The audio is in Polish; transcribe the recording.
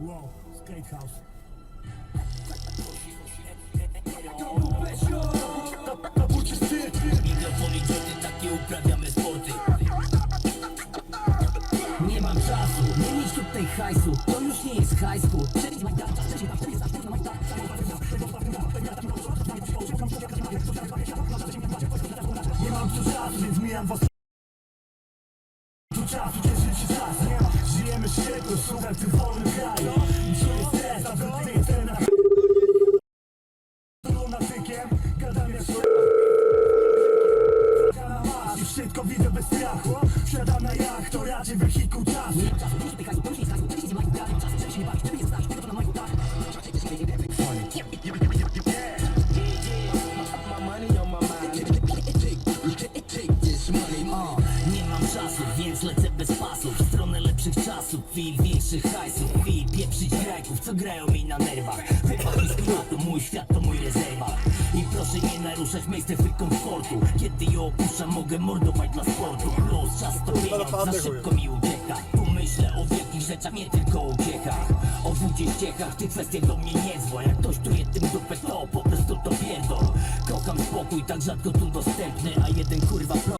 Wow, skate house. Mikrofony dzioty, takie uprawiamy sporty Nie mam czasu, nie mieć tutaj hajsu To już nie jest hajsku Nie mam tu czasu, więc mijam was ma, żyjemy świetło, słuchaj w tym wolnym kraju I czuję stres, nawet ty jestem na lunatykiem Gadam jak I wszystko widzę bez strachu Wsiadam na jacht, to raczej wehikuł czasu nie mam czasu, więc lecę bez pasów lepszych czasów. I większych hajsów I pieprzyć grajków, co grają mi na nerwach. Wypadki z klimatu, mój świat to mój rezerwat. I proszę nie naruszać miejsce komfortu. Kiedy ją opuszczam, mogę mordować dla sportu. Plus czas to pieniądz, za szybko mi ucieka. Tu myślę o wielkich rzeczach, nie tylko o uciechach. O wódzie ściechach, tych kwestiach do mnie nie zła Jak ktoś truje tym dupę, to po prostu to pierdol. Kocham spokój, tak rzadko tu dostępny A jeden kurwa problem